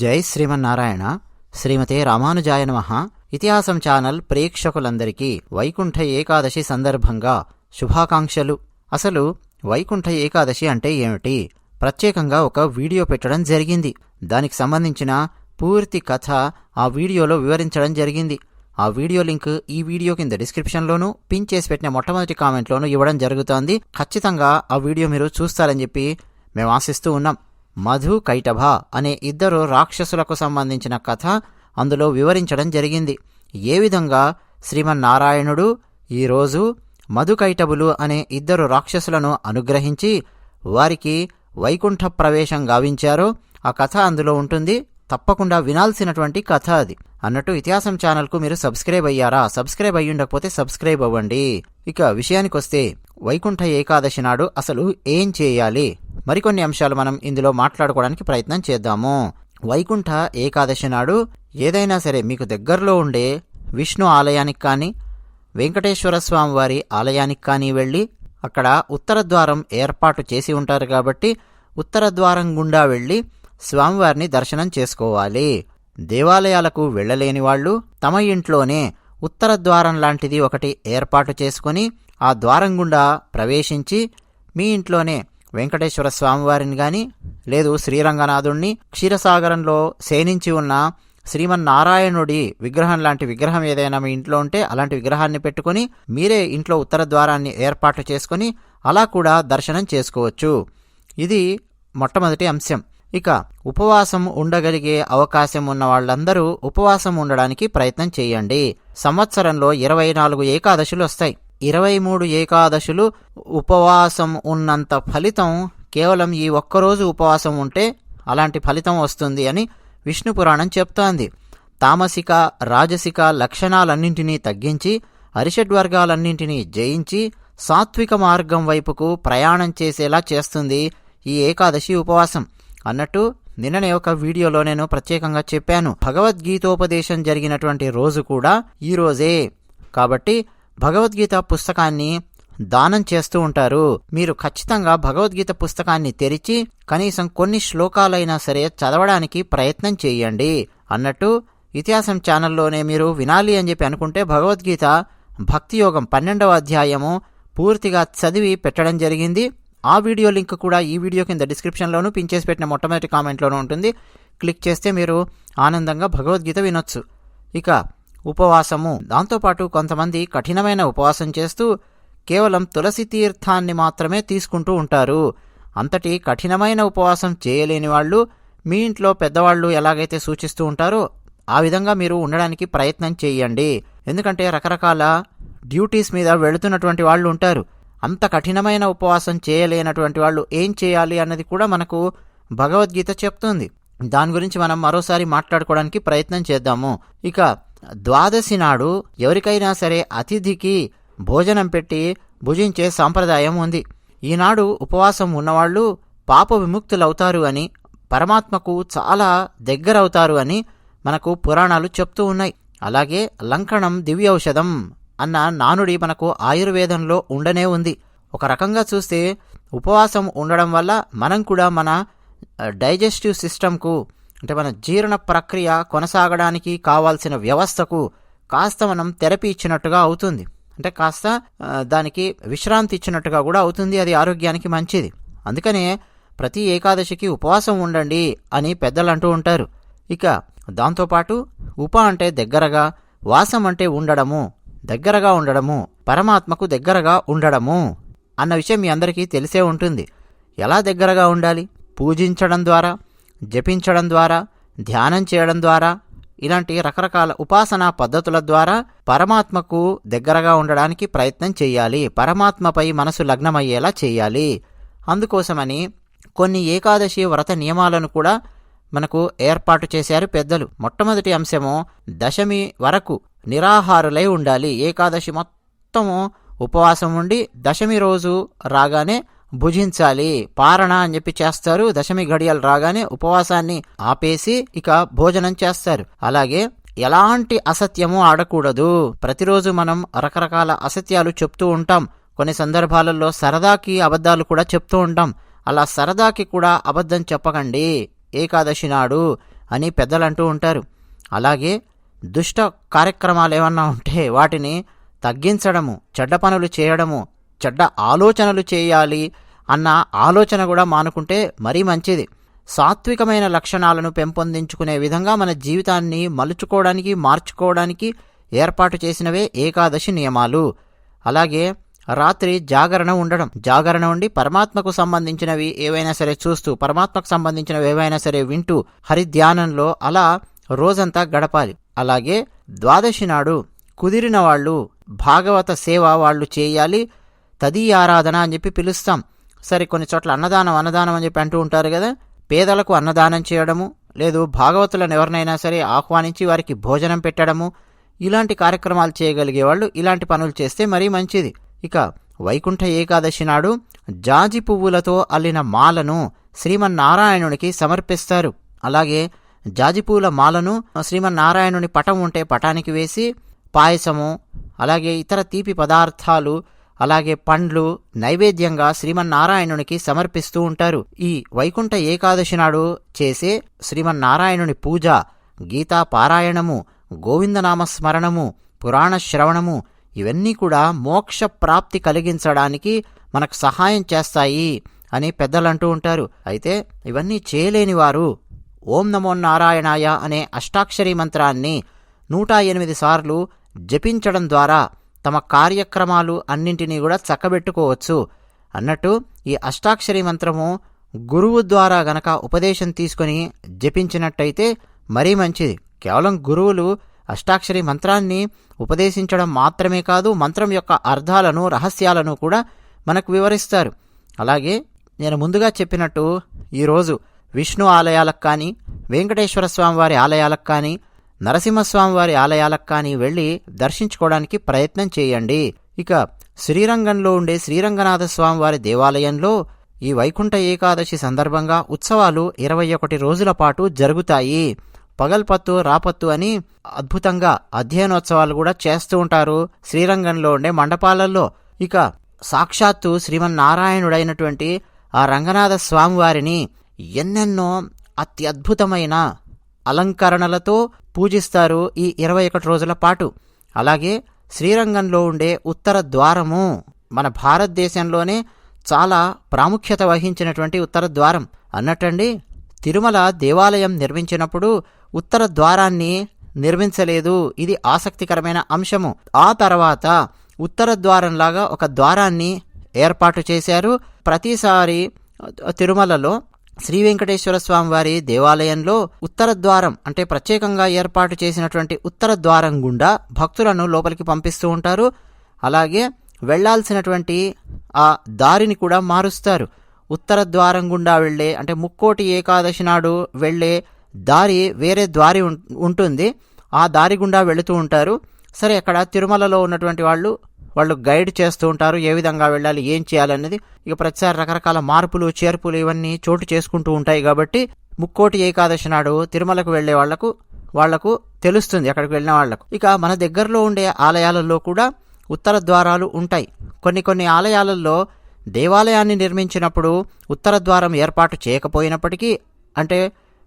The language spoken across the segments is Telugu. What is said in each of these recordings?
జై శ్రీమన్నారాయణ శ్రీమతే రామానుజాయ నమ. ఇతిహాసం ఛానల్ ప్రేక్షకులందరికీ వైకుంఠ ఏకాదశి సందర్భంగా శుభాకాంక్షలు. అసలు వైకుంఠ ఏకాదశి అంటే ఏమిటి? ప్రత్యేకంగా ఒక వీడియో పెట్టడం జరిగింది. దానికి సంబంధించిన పూర్తి కథ ఆ వీడియోలో వివరించడం జరిగింది. ఆ వీడియో లింక్ ఈ వీడియో కింద డిస్క్రిప్షన్లోనూ పిన్ చేసి పెట్టిన మొట్టమొదటి కామెంట్లోనూ ఇవ్వడం జరుగుతోంది. ఖచ్చితంగా ఆ వీడియో మీరు చూస్తారని చెప్పి మేము ఆశిస్తూ ఉన్నాం. మధు కైటభ అనే ఇద్దరు రాక్షసులకు సంబంధించిన కథ అందులో వివరించడం జరిగింది. ఏ విధంగా శ్రీమన్నారాయణుడు ఈరోజు మధుకైటబులు అనే ఇద్దరు రాక్షసులను అనుగ్రహించి వారికి వైకుంఠ ప్రవేశం గావించారో ఆ కథ అందులో ఉంటుంది. తప్పకుండా వినాల్సినటువంటి కథ అది. అన్నట్టు ఇతిహాసం ఛానల్కు మీరు సబ్స్క్రైబ్ అయ్యారా? సబ్స్క్రైబ్ అయ్యుండకపోతే సబ్స్క్రైబ్ అవ్వండి. ఇక విషయానికొస్తే వైకుంఠ ఏకాదశి నాడు అసలు ఏం చేయాలి? మరికొన్ని అంశాలు మనం ఇందులో మాట్లాడుకోవడానికి ప్రయత్నం చేద్దాము. వైకుంఠ ఏకాదశి నాడు ఏదైనా సరే మీకు దగ్గరలో ఉండే విష్ణు ఆలయానికి కానీ వెంకటేశ్వర స్వామి వారి ఆలయానికి కానీ వెళ్ళి అక్కడ ఉత్తర ద్వారం ఏర్పాటు చేసి ఉంటారు కాబట్టి ఉత్తర ద్వారం గుండా వెళ్ళి స్వామివారిని దర్శనం చేసుకోవాలి. దేవాలయాలకు వెళ్ళలేని వాళ్ళు తమ ఇంట్లోనే ఉత్తర ద్వారం లాంటిది ఒకటి ఏర్పాటు చేసుకుని ఆ ద్వారం గుండా ప్రవేశించి మీ ఇంట్లోనే వెంకటేశ్వర స్వామివారిని గాని లేదు శ్రీరంగనాథుణ్ణి క్షీరసాగరంలో సేనించి ఉన్న శ్రీమన్నారాయణుడి విగ్రహం లాంటి విగ్రహం ఏదైనా మీ ఇంట్లో ఉంటే అలాంటి విగ్రహాన్ని పెట్టుకుని మీరే ఇంట్లో ఉత్తర ద్వారాన్ని ఏర్పాటు చేసుకుని అలా కూడా దర్శనం చేసుకోవచ్చు. ఇది మొట్టమొదటి అంశం. ఇక ఉపవాసం ఉండగలిగే అవకాశం ఉన్న వాళ్ళందరూ ఉపవాసం ఉండడానికి ప్రయత్నం చేయండి. సంవత్సరంలో ఇరవై నాలుగు ఏకాదశులు వస్తాయి. ఇరవై మూడు ఏకాదశులు ఉపవాసం ఉన్నంత ఫలితం కేవలం ఈ ఒక్కరోజు ఉపవాసం ఉంటే అలాంటి ఫలితం వస్తుంది అని విష్ణు పురాణం చెప్తోంది. తామసిక రాజసిక లక్షణాలన్నింటినీ తగ్గించి అరిషడ్వర్గాలన్నింటినీ జయించి సాత్విక మార్గం వైపుకు ప్రయాణం చేసేలా చేస్తుంది ఈ ఏకాదశి ఉపవాసం. అన్నట్టు నిన్ననే ఒక వీడియోలో నేను ప్రత్యేకంగా చెప్పాను. భగవద్గీతోపదేశం జరిగినటువంటి రోజు కూడా ఈ రోజే. కాబట్టి భగవద్గీత పుస్తకాన్ని దానం చేస్తూ ఉంటారు. మీరు ఖచ్చితంగా భగవద్గీత పుస్తకాన్ని తెరిచి కనీసం కొన్ని శ్లోకాలైనా సరే చదవడానికి ప్రయత్నం చేయండి. అన్నట్టు ఇతిహాసం ఛానల్లోనే మీరు వినాలి అని చెప్పి అనుకుంటే భగవద్గీత భక్తి యోగం పన్నెండవ అధ్యాయము పూర్తిగా చదివి పెట్టడం జరిగింది. ఆ వీడియో లింక్ కూడా ఈ వీడియో కింద డిస్క్రిప్షన్లోనూ పిన్ చేసి పెట్టిన మొట్టమొదటి కామెంట్లోనూ ఉంటుంది. క్లిక్ చేస్తే మీరు ఆనందంగా భగవద్గీత వినొచ్చు. ఇక ఉపవాసము. దాంతోపాటు కొంతమంది కఠినమైన ఉపవాసం చేస్తూ కేవలం తులసి తీర్థాన్ని మాత్రమే తీసుకుంటూ ఉంటారు. అంతటి కఠినమైన ఉపవాసం చేయలేని వాళ్ళు మీ ఇంట్లో పెద్దవాళ్ళు ఎలాగైతే సూచిస్తూ ఉంటారో ఆ విధంగా మీరు ఉండడానికి ప్రయత్నం చేయండి. ఎందుకంటే రకరకాల డ్యూటీస్ మీద వెళుతున్నటువంటి వాళ్ళు ఉంటారు. అంత కఠినమైన ఉపవాసం చేయలేనటువంటి వాళ్ళు ఏం చేయాలి అన్నది కూడా మనకు భగవద్గీత చెప్తుంది. దాని గురించి మనం మరోసారి మాట్లాడుకోవడానికి ప్రయత్నం చేద్దాము. ఇక ద్వాదశి నాడు ఎవరికైనా సరే అతిథికి భోజనం పెట్టి భుజించే సాంప్రదాయం ఉంది. ఈనాడు ఉపవాసం ఉన్నవాళ్ళు పాప విముక్తులవుతారు అని పరమాత్మకు చాలా దగ్గరవుతారు అని మనకు పురాణాలు చెప్తూ ఉన్నాయి. అలాగే లంకణం దివ్య ఔషధం అన్న నానుడి మనకు ఆయుర్వేదంలో ఉండనే ఉంది. ఒక రకంగా చూస్తే ఉపవాసం ఉండడం వల్ల మనం కూడా మన డైజెస్టివ్ సిస్టమ్కు అంటే మన జీర్ణ ప్రక్రియ కొనసాగడానికి కావాల్సిన వ్యవస్థకు కాస్త మనం థెరపీ ఇచ్చినట్టుగా అవుతుంది. అంటే కాస్త దానికి విశ్రాంతి ఇచ్చినట్టుగా కూడా అవుతుంది. అది ఆరోగ్యానికి మంచిది. అందుకనే ప్రతి ఏకాదశికి ఉపవాసం ఉండండి అని పెద్దలు అంటూ ఉంటారు. ఇక దాంతోపాటు ఉప అంటే దగ్గరగా వాసం అంటే ఉండడము దగ్గరగా ఉండడము పరమాత్మకు దగ్గరగా ఉండడము అన్న విషయం మీ అందరికీ తెలిసే ఉంటుంది. ఎలా దగ్గరగా ఉండాలి? పూజించడం ద్వారా జపించడం ద్వారా ధ్యానం చేయడం ద్వారా ఇలాంటి రకరకాల ఉపాసనా పద్ధతుల ద్వారా పరమాత్మకు దగ్గరగా ఉండడానికి ప్రయత్నం చేయాలి. పరమాత్మపై మనసు లగ్నమయ్యేలా చేయాలి. అందుకోసమని కొన్ని ఏకాదశి వ్రత నియమాలను కూడా మనకు ఏర్పాటు చేశారు పెద్దలు. మొట్టమొదటి అంశము దశమి వరకు నిరాహారులై ఉండాలి. ఏకాదశి మొత్తము ఉపవాసం ఉండి దశమి రోజు రాగానే భుజించాలి పారణ అని చెప్పి చేస్తారు. దశమి గడియలు రాగానే ఉపవాసాన్ని ఆపేసి ఇక భోజనం చేస్తారు. అలాగే ఎలాంటి అసత్యము ఆడకూడదు. ప్రతిరోజు మనం రకరకాల అసత్యాలు చెప్తూ ఉంటాం. కొన్ని సందర్భాలలో సరదాకి అబద్ధాలు కూడా చెప్తూ ఉంటాం. అలా సరదాకి కూడా అబద్ధం చెప్పకండి. ఏకాదశి నాడు అని పెద్దలు అంటూ ఉంటారు. అలాగే దుష్ట కార్యక్రమాలు ఏమన్నా ఉంటే వాటిని తగ్గించడము చెడ్డ పనులు చేయడము చెడ్డ ఆలోచనలు చేయాలి అన్న ఆలోచన కూడా మానుకుంటే మరీ మంచిది. సాత్వికమైన లక్షణాలను పెంపొందించుకునే విధంగా మన జీవితాన్ని మలుచుకోవడానికి మార్చుకోవడానికి ఏర్పాటు చేసినవే ఏకాదశి నియమాలు. అలాగే రాత్రి జాగరణ ఉండడం జాగరణ ఉండి పరమాత్మకు సంబంధించినవి ఏవైనా సరే చూస్తూ పరమాత్మకు సంబంధించినవి ఏవైనా సరే వింటూ హరిధ్యానంలో అలా రోజంతా గడపాలి. అలాగే ద్వాదశి నాడు కుదిరిన వాళ్ళు భాగవత సేవ వాళ్ళు చేయాలి తదీ ఆరాధన అని చెప్పి పిలుస్తాం. సరే కొన్ని చోట్ల అన్నదానం అన్నదానం అని చెప్పి అంటూ ఉంటారు కదా. పేదలకు అన్నదానం చేయడము లేదు భాగవతులను ఎవరినైనా సరే ఆహ్వానించి వారికి భోజనం పెట్టడము ఇలాంటి కార్యక్రమాలు చేయగలిగే వాళ్ళు ఇలాంటి పనులు చేస్తే మరీ మంచిది. ఇక వైకుంఠ ఏకాదశి నాడు జాజి పువ్వులతో అల్లిన మాలను శ్రీమన్నారాయణునికి సమర్పిస్తారు. అలాగే జాజి పువ్వుల మాలను శ్రీమన్నారాయణుని పటం ఉంటే పటానికి వేసి పాయసము అలాగే ఇతర తీపి పదార్థాలు అలాగే పండ్లు నైవేద్యంగా శ్రీమన్నారాయణునికి సమర్పిస్తూ ఉంటారు. ఈ వైకుంఠ ఏకాదశి నాడు చేసే శ్రీమన్నారాయణుని పూజ గీతా పారాయణము గోవిందనామ స్మరణము పురాణ శ్రవణము ఇవన్నీ కూడా మోక్ష ప్రాప్తి కలిగించడానికి మనకు సహాయం చేస్తాయి అని పెద్దలు అంటూ ఉంటారు. అయితే ఇవన్నీ చేయలేని వారు ఓం నమో నారాయణాయ అనే అష్టాక్షరీ మంత్రాన్ని నూట ఎనిమిది సార్లు జపించడం ద్వారా తమ కార్యక్రమాలు అన్నింటినీ కూడా చక్కబెట్టుకోవచ్చు అన్నట్టు ఈ అష్టాక్షరి మంత్రము గురువు ద్వారా గనక ఉపదేశం తీసుకొని జపించినట్టయితే మరీ మంచిది. కేవలం గురువులు అష్టాక్షరి మంత్రాన్ని ఉపదేశించడం మాత్రమే కాదు మంత్రం యొక్క అర్థాలను రహస్యాలను కూడా మనకు వివరిస్తారు. అలాగే నేను ముందుగా చెప్పినట్టు ఈరోజు విష్ణు ఆలయాలకు కానీ వెంకటేశ్వర స్వామి వారి ఆలయాలకు కానీ నరసింహస్వామివారి ఆలయాలకు కానీ వెళ్ళి దర్శించుకోవడానికి ప్రయత్నం చేయండి. ఇక శ్రీరంగంలో ఉండే శ్రీరంగనాథ స్వామి వారి దేవాలయంలో ఈ వైకుంఠ ఏకాదశి సందర్భంగా ఉత్సవాలు ఇరవై ఒకటి రోజుల పాటు జరుగుతాయి. పగల్పత్తు రాపత్తు అని అద్భుతంగా అధ్యయనోత్సవాలు కూడా చేస్తూ ఉంటారు శ్రీరంగంలో ఉండే మండపాలలో. ఇక సాక్షాత్తు శ్రీమన్నారాయణుడైనటువంటి ఆ రంగనాథ స్వామివారిని ఎన్నెన్నో అత్యద్భుతమైన అలంకరణలతో పూజిస్తారు ఈ ఇరవై ఒకటి రోజుల పాటు. అలాగే శ్రీరంగంలో ఉండే ఉత్తర ద్వారము మన భారతదేశంలోనే చాలా ప్రాముఖ్యత వహించినటువంటి ఉత్తర ద్వారం. అన్నట్టండి తిరుమల దేవాలయం నిర్మించినప్పుడు ఉత్తర ద్వారాన్ని నిర్మించలేదు. ఇది ఆసక్తికరమైన అంశము. ఆ తర్వాత ఉత్తర ద్వారంలాగా ఒక ద్వారాన్ని ఏర్పాటు చేశారు. ప్రతిసారి తిరుమలలో శ్రీ వెంకటేశ్వర స్వామి వారి దేవాలయంలో ఉత్తర ద్వారం అంటే ప్రత్యేకంగా ఏర్పాటు చేసినటువంటి ఉత్తర ద్వారం గుండా భక్తులను లోపలికి పంపిస్తూ ఉంటారు. అలాగే వెళ్ళాల్సినటువంటి ఆ దారిని కూడా మారుస్తారు. ఉత్తర ద్వారం గుండా వెళ్ళే అంటే ముక్కోటి ఏకాదశి నాడు వెళ్ళే దారి వేరే దారి ఉం- ఉంటుంది. ఆ దారి గుండా వెళుతూ ఉంటారు. సరే అక్కడ తిరుమలలో ఉన్నటువంటి వాళ్ళు వాళ్ళు గైడ్ చేస్తూ ఉంటారు ఏ విధంగా వెళ్ళాలి ఏం చేయాలనేది ఇక ప్రతిసారి రకరకాల మార్పులు చేర్పులు ఇవన్నీ చోటు చేసుకుంటూ ఉంటాయి కాబట్టి ముక్కోటి ఏకాదశి నాడు తిరుమలకు వెళ్ళే వాళ్ళకు వాళ్ళకు తెలుస్తుంది అక్కడికి వెళ్ళిన వాళ్ళకు. ఇక మన దగ్గరలో ఉండే ఆలయాలలో కూడా ఉత్తర ద్వారాలు ఉంటాయి. కొన్ని కొన్ని ఆలయాలలో దేవాలయాన్ని నిర్మించినప్పుడు ఉత్తర ద్వారం ఏర్పాటు చేయకపోయినప్పటికీ అంటే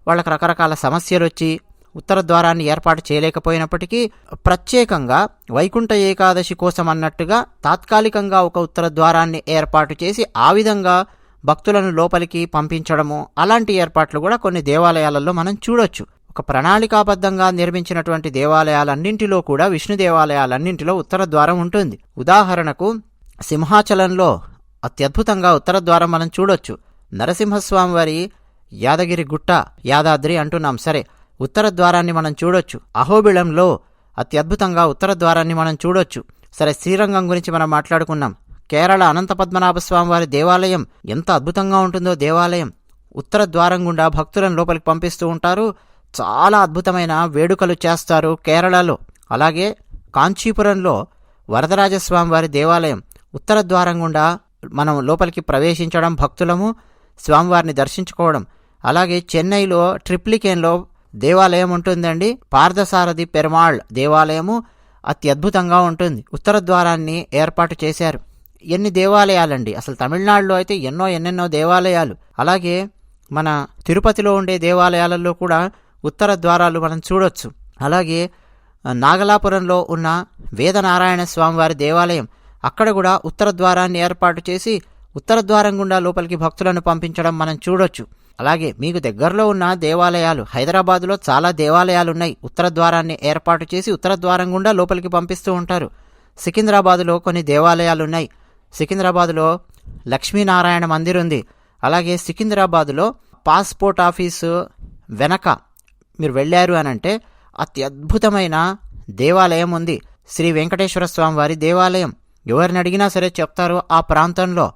వాళ్ళకి రకరకాల సమస్యలు వచ్చి ఉత్తర ద్వారాన్ని ఏర్పాటు చేయలేకపోయినప్పటికీ ప్రత్యేకంగా వైకుంఠ ఏకాదశి కోసం అన్నట్టుగా తాత్కాలికంగా ఒక ఉత్తర ద్వారాన్ని ఏర్పాటు చేసి ఆ విధంగా భక్తులను లోపలికి పంపించడము అలాంటి ఏర్పాట్లు కూడా కొన్ని దేవాలయాలలో మనం చూడొచ్చు. ఒక ప్రణాళికాబద్ధంగా నిర్మించినటువంటి దేవాలయాలన్నింటిలో కూడా విష్ణు దేవాలయాలన్నింటిలో ఉత్తర ద్వారం ఉంటుంది. ఉదాహరణకు సింహాచలంలో అత్యద్భుతంగా ఉత్తర ద్వారం మనం చూడొచ్చు. నరసింహస్వామి వారి యాదగిరి గుట్ట యాదాద్రి అంటున్నాం. సరే ఉత్తర ద్వారాన్ని మనం చూడొచ్చు. అహోబిళంలో అత్యద్భుతంగా ఉత్తర ద్వారాన్ని మనం చూడొచ్చు. సరే శ్రీరంగం గురించి మనం మాట్లాడుకున్నాం. కేరళ అనంత పద్మనాభ స్వామి వారి దేవాలయం ఎంత అద్భుతంగా ఉంటుందో దేవాలయం. ఉత్తర ద్వారం గుండా భక్తులను లోపలికి పంపిస్తూ ఉంటారు. చాలా అద్భుతమైన వేడుకలు చేస్తారు కేరళలో. అలాగే కాంచీపురంలో వరదరాజస్వామి వారి దేవాలయం. ఉత్తర ద్వారం గుండా మనం లోపలికి ప్రవేశించడం భక్తులము స్వామివారిని దర్శించుకోవడం. అలాగే చెన్నైలో ట్రిప్లికేన్లో దేవాలయం ఉంటుందండి. పార్థసారథి పెరుమాళ్ దేవాలయము అత్యద్భుతంగా ఉంటుంది. ఉత్తర ద్వారాన్ని ఏర్పాటు చేశారు. ఎన్ని దేవాలయాలండి? అసలు తమిళనాడులో అయితే ఎన్నో ఎన్నెన్నో దేవాలయాలు. అలాగే మన తిరుపతిలో ఉండే దేవాలయాలలో కూడా ఉత్తర ద్వారాలు మనం చూడొచ్చు. అలాగే నాగలాపురంలో ఉన్న వేదనారాయణ స్వామివారి దేవాలయం. అక్కడ కూడా ఉత్తర ద్వారాన్ని ఏర్పాటు చేసి ఉత్తర ద్వారం గుండా లోపలికి భక్తులను పంపించడం మనం చూడొచ్చు. అలాగే మీకు దగ్గరలో ఉన్న దేవాలయాలు హైదరాబాద్లో చాలా దేవాలయాలు ఉన్నాయి ఉత్తర ద్వారాన్ని ఏర్పాటు చేసి ఉత్తర ద్వారం గుండా లోపలికి పంపిస్తూ ఉంటారు. సికింద్రాబాదులో కొన్ని దేవాలయాలు ఉన్నాయి సికింద్రాబాదులో లక్ష్మీనారాయణ మందిర్ ఉంది. అలాగే సికింద్రాబాదులో పాస్పోర్ట్ ఆఫీసు వెనక మీరు వెళ్ళారు అని అంటే అత్యద్భుతమైన దేవాలయం ఉంది. శ్రీ వెంకటేశ్వర స్వామి వారి దేవాలయం. ఎవరిని అడిగినా సరే చెప్తారు ఆ ప్రాంతంలో.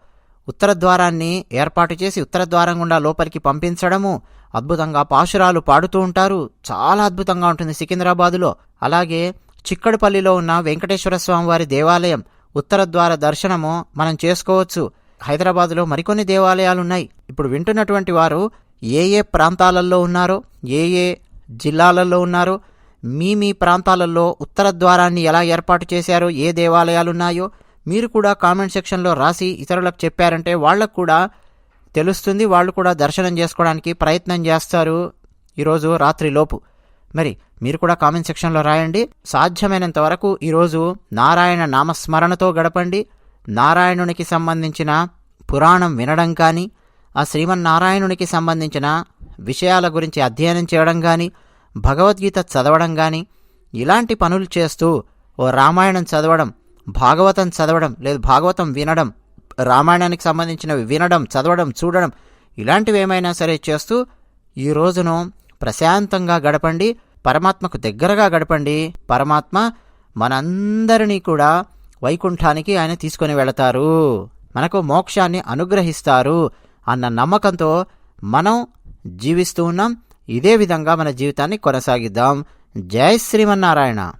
ఉత్తర ద్వారాన్ని ఏర్పాటు చేసి ఉత్తర ద్వారం గుండా లోపలికి పంపించడము అద్భుతంగా పాశురాలు పాడుతూ ఉంటారు. చాలా అద్భుతంగా ఉంటుంది సికింద్రాబాదులో. అలాగే చిక్కడపల్లిలో ఉన్న వెంకటేశ్వర స్వామి వారి దేవాలయం ఉత్తర ద్వార దర్శనము మనం చేసుకోవచ్చు. హైదరాబాదులో మరికొన్ని దేవాలయాలు ఉన్నాయి ఇప్పుడు వింటున్నటువంటి వారు ఏ ఏ ప్రాంతాలలో ఉన్నారో ఏ ఏ జిల్లాలలో ఉన్నారో మీ మీ ప్రాంతాలలో ఉత్తర ద్వారాన్ని ఎలా ఏర్పాటు చేశారో ఏ దేవాలయాలు ఉన్నాయో మీరు కూడా కామెంట్ సెక్షన్లో రాసి ఇతరులకు చెప్పారంటే వాళ్ళకు కూడా తెలుస్తుంది వాళ్ళు కూడా దర్శనం చేసుకోవడానికి ప్రయత్నం చేస్తారు ఈరోజు రాత్రిలోపు. మరి మీరు కూడా కామెంట్ సెక్షన్లో రాయండి. సాధ్యమైనంత వరకు ఈరోజు నారాయణ నామస్మరణతో గడపండి. నారాయణునికి సంబంధించిన పురాణం వినడం కానీ ఆ శ్రీమన్నారాయణునికి సంబంధించిన విషయాల గురించి అధ్యయనం చేయడం కానీ భగవద్గీత చదవడం కానీ ఇలాంటి పనులు చేస్తూ ఓ రామాయణం చదవడం భాగవతం చదవడం లేదు భాగవతం వినడం రామాయణానికి సంబంధించినవి వినడం చదవడం చూడడం ఇలాంటివి ఏమైనా సరే చేస్తూ ఈ రోజును ప్రశాంతంగా గడపండి పరమాత్మకు దగ్గరగా గడపండి. పరమాత్మ మనందరినీ కూడా వైకుంఠానికి ఆయన తీసుకొని వెళతారు. మనకు మోక్షాన్ని అనుగ్రహిస్తారు అన్న నమ్మకంతో మనం జీవిస్తూ ఉన్నాం. ఇదే విధంగా మన జీవితాన్ని కొనసాగిద్దాం. జై శ్రీమన్నారాయణ.